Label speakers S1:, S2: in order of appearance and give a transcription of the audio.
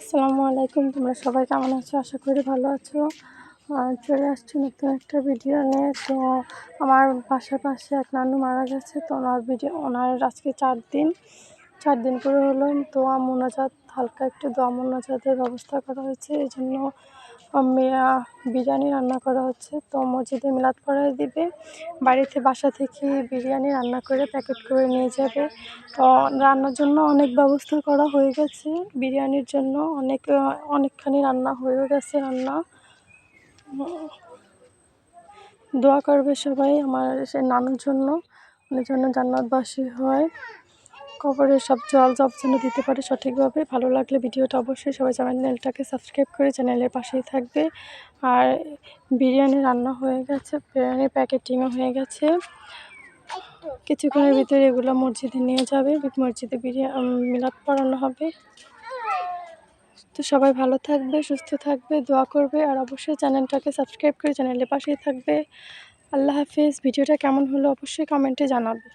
S1: আসসালামু আলাইকুম, তোমরা সবাই কেমন আছো? আশা করি ভালো আছো। চলে আসছি নতুন একটা ভিডিও নিয়ে। তো আমার পাশাপাশি পাশে এক নানু মারা গেছে। তো ওনার ভিডিও ওনার আজকে চার দিন চার দিন করে হলো। তো মোনাজাত হালকা একটু দোয়া মোনাজাতের ব্যবস্থা করা হয়েছে। এই জন্য বিরিয়ানি রান্না করা হচ্ছে। তো মসজিদে মিলাদ পড়ায় দিবে। বাড়িতে বাসা থেকে বিরিয়ানি রান্না করে প্যাকেট করে নিয়ে যাবে। তো রান্নার জন্য অনেক ব্যবস্থা করা হয়ে গেছে। বিরিয়ানির জন্য অনেক, অনেকখানি রান্না হয়েও গেছে রান্না। দোয়া করবে সবাই আমার সে নানুর জন্য। জন্য জান্নাতবাসী হয়। কবরে সব জল জব যেন দিতে পারে সঠিকভাবে। ভালো লাগলে ভিডিওটা অবশ্যই সবাই চ্যানেলটাকে সাবস্ক্রাইব করে চ্যানেলের পাশেই থাকবে। আর বিরিয়ানি রান্না হয়ে গেছে, বিরিয়ানি প্যাকেটিংও হয়ে গেছে। কিছুক্ষণের ভিতরে এগুলো মসজিদে নিয়ে যাবে। মসজিদে বিরিয়ানি মিলাদ পড়ানো হবে। তো সবাই ভালো থাকবে, সুস্থ থাকবে, দোয়া করবে। আর অবশ্যই চ্যানেলটাকে সাবস্ক্রাইব করে চ্যানেলের পাশেই থাকবে। আল্লাহ হাফিজ। ভিডিওটা কেমন হলো অবশ্যই কমেন্টে জানাবে।